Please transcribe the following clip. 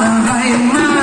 อะไรมา